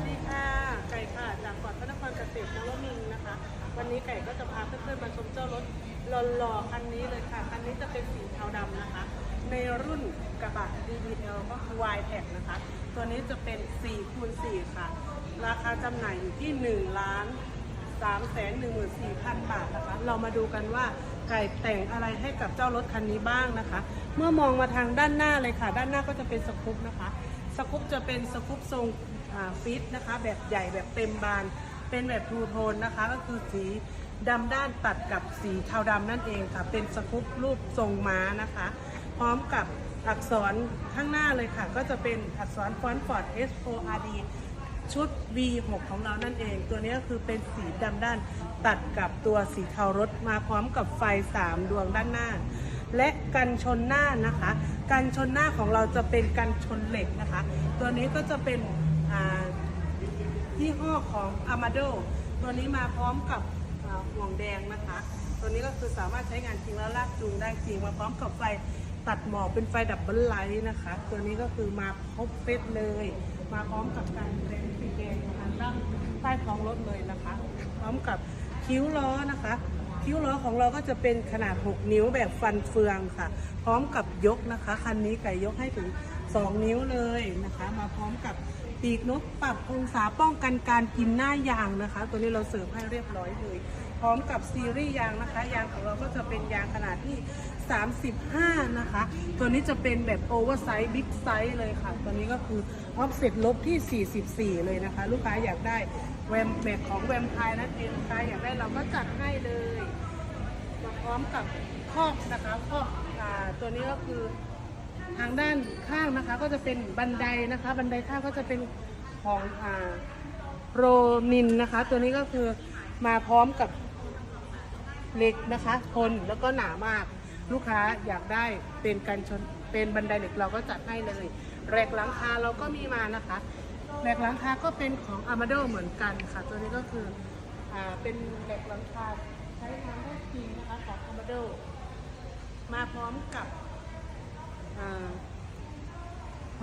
วัสดีค่ะ ไก่ค่ะ จากกอนพระนครเกษตรนวมินทร์นะคะ วันนี้ไก่ก็จะพาเพื่อนๆมาชมเจ้ารถหล่อๆคันนี้เลยค่ะ คันนี้จะเป็นสีเทาดำนะคะ ในรุ่นกระบะ DBL ก็คือ y t e c นะคะ ตัวนี้จะเป็น4คูณ4ค่ะ ราคาจำหน่ายอยู่ที่ 1 ล้าน3 1 4 0 0 0 บาทนะคะ เรามาดูกันว่าไก่แต่งอะไรให้กับเจ้ารถคันนี้บ้างนะคะ เมื่อมองมาทางด้านหน้าเลยค่ะ ด้านหน้าก็จะเป็นสกู๊ปนะคะ สกู๊ปจะเป็นสกู๊ปทรง ฟิตนะคะ แบบใหญ่แบบเต็มบาน เป็นแบบทูโทนนะคะ ก็คือสีดำด้านตัดกับสีเทาดำนั่นเองค่ะ เป็นสกู๊ปรูปทรงม้านะคะ พร้อมกับอักษรข้างหน้าเลยค่ะ ก็จะเป็นอักษรฟอนต์ฟอร์ด S O R D ชุด V6 ของเรานั่นเอง ตัวนี้ก็คือเป็นสีดำด้านตัดกับตัวสีเทารถมาพร้อมกับไฟ 3 ดวงด้านหน้า และกันชนหน้านะคะ กันชนหน้าของเราจะเป็นกันชนเหล็กนะคะ ตัวนี้ก็จะเป็น ยี่ห้อของ Amado ตัวนี้มาพร้อมกับห่วงแดงนะคะ ตัวนี้ก็คือสามารถใช้งานจริงแล้วลากจูงได้จริงมาพร้อมกับไฟตัดหมอกเป็นไฟดับเบิลไลท์นะคะ ตัวนี้ก็คือมาครบเซตเลย มาพร้อมกับการเล่นสีแดงทางด้านใต้ท้องรถเลยนะคะ พร้อมกับคิ้วล้อนะคะคิ้วล้อของเราก็จะเป็นขนาด 6 นิ้วแบบฟันเฟืองค่ะ พร้อมกับยกนะคะ คันนี้ไก่ยกให้ถึง 2 นิ้วเลยนะคะ มาพร้อมกับ ปีกนกปรับองศาป้องกันการกินหน้ายางนะคะ ตัวนี้เราเสริมให้เรียบร้อยเลยพร้อมกับซีรีส์ยางนะคะ ยางของเราก็จะเป็นยางขนาดที่ 35 นะคะ ตัวนี้จะเป็นแบบโอเวอร์ไซส์บิ๊กไซส์เลยค่ะ ตัวนี้ก็คือออฟเซ็ตลบที่ 44 เลยนะคะ ลูกค้าอยากได้แวมแบกของแวมไพร์นั่นเองค้าอยากได้เราก็จัดให้เลยมาพร้อมกับคอกนะคะคอกตัวนี้ก็คือ ทางด้านข้างนะคะก็จะเป็นบันไดนะคะ บันไดข้างก็จะเป็นของอ่าโรนินนะคะ ตัวนี้ก็คือมาพร้อมกับเหล็กนะคะทนแล้วก็หนามากลูกค้าอยากได้เป็นกันชนเป็นบันไดเหล็กเราก็จัดให้เลยแรกหลังคาเราก็มีมานะคะแรกหลังคาก็เป็นของ Amado เหมือนกันค่ะ ตัวนี้ก็คืออ่าเป็นแรกหลังคาใช้งานได้จริงนะคะของ Amado มาพร้อมกับ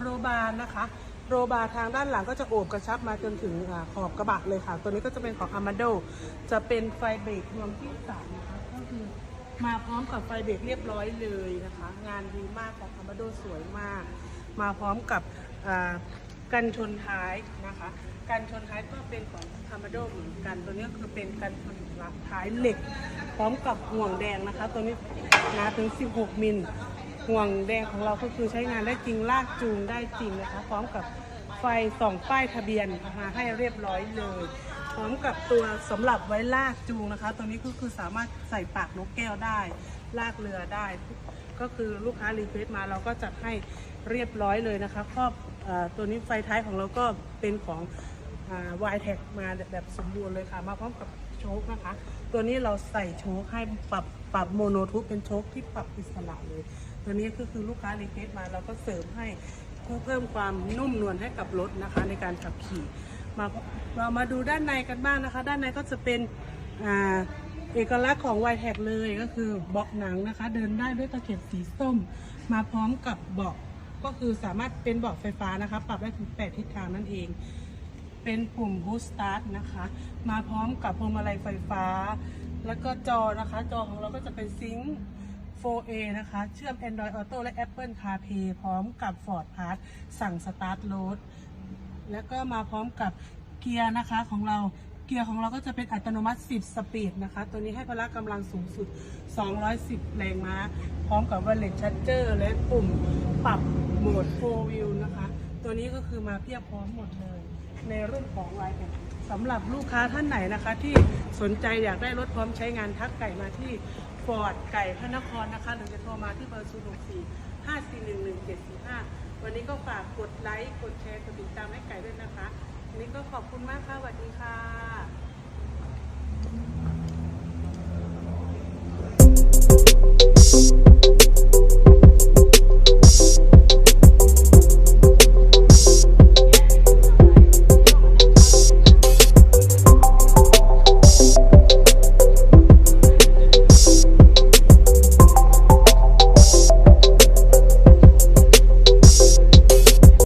โรบาร์นะคะ โรบาร์ทางด้านหลังก็จะโอบกระชับมาจนถึงอขอบกระบะเลยค่ะ ตัวนี้ก็จะเป็นของ Amado จะเป็นไฟเบรกดวงที่สามนะคะก็คือมาพร้อมกับไฟเบรกเรียบร้อยเลยนะคะ งานดีมากของ Amado สวยมาก มาพร้อมกับกันชนท้ายนะคะกันชนท้ายก็เป็นของ Amado เหมือนกันตัวนี้คือเป็นกันชนท้ายเหล็ก พร้อมกับห่วงแดงนะคะ ตัวนี้หนาถึง 16 มิล ห่วงแดงของเราก็คือใช้งานได้จริงลากจูงได้จริงนะคะ พร้อมกับไฟส่องป้ายทะเบียนมาให้เรียบร้อยเลย พร้อมกับตัวสำหรับไว้ลากจูงนะคะ ตัวนี้ก็คือสามารถใส่ปากนกแก้วได้ ลากเรือได้ ก็คือลูกค้ารีเควสมาเราก็จัดให้เรียบร้อยเลยนะคะครอบตัวนี้ไฟท้ายของเราก็เป็นของวายแท็กมาแบบสมบูรณ์เลยค่ะ มาพร้อมกับโชคนะคะ ตัวนี้เราใส่โชคให้ปรับปรับโมโนทูปเป็นโชคที่ปรับอิสระเลย ตัวนี้ก็คือลูกค้ารีเควสมาเราก็เสริมให้เพื่อเพิ่มความนุ่มนวลให้กับรถนะคะในการขับขี่มาเรามาดูด้านในกันบ้างนะคะ ด้านในก็จะเป็นอ่าเอกลักษณ์ของวายแท็กเลยก็คือเบาะหนังนะคะ เดินได้ด้วยตะเข็บสีส้ม มาพร้อมกับเบาะก็คือสามารถเป็นเบาะไฟฟ้านะคะ ปรับได้ถึง 8 ทิศทางนั่นเอง เป็นปุ่ม Boost Start นะคะ มาพร้อมกับพวงมาลัยไฟฟ้า แล้วก็จอนะคะ จอของเราก็จะเป็นซิงค์ 4A นะคะ เชื่อม Android Auto และ Apple CarPlay พร้อมกับ Ford Pass สั่ง Start Load แล้วก็มาพร้อมกับเกียร์นะคะของเราเกียร์ของเราก็จะเป็นอัตโนมัติ 10 สปีดนะคะ ตัวนี้ให้พละกำลังสูงสุด 210 แรงม้า พร้อมกับ Wallet Charger และปุ่มปรับโหมด 4 Wheel นะคะ ตัวนี้ก็คือมาเพียบพร้อมหมดเลย ในรุ่นของ y ็ สำหรับลูกค้าท่านไหนนะคะ ที่สนใจอยากได้รถพร้อมใช้งานทักไก่มาที่ฟอร์ดไก่พระนครนะคะ หรือจะโทรมาที่เบอร์ 0 6 4 5 4 1 1 7 4 5 วันนี้ก็ฝากกดไลค์ กดแชร์ กดติดตามให้ไก่ด้วยนะคะวันนี้ก็ขอบคุณมากค่ะสวัสดีค่ะ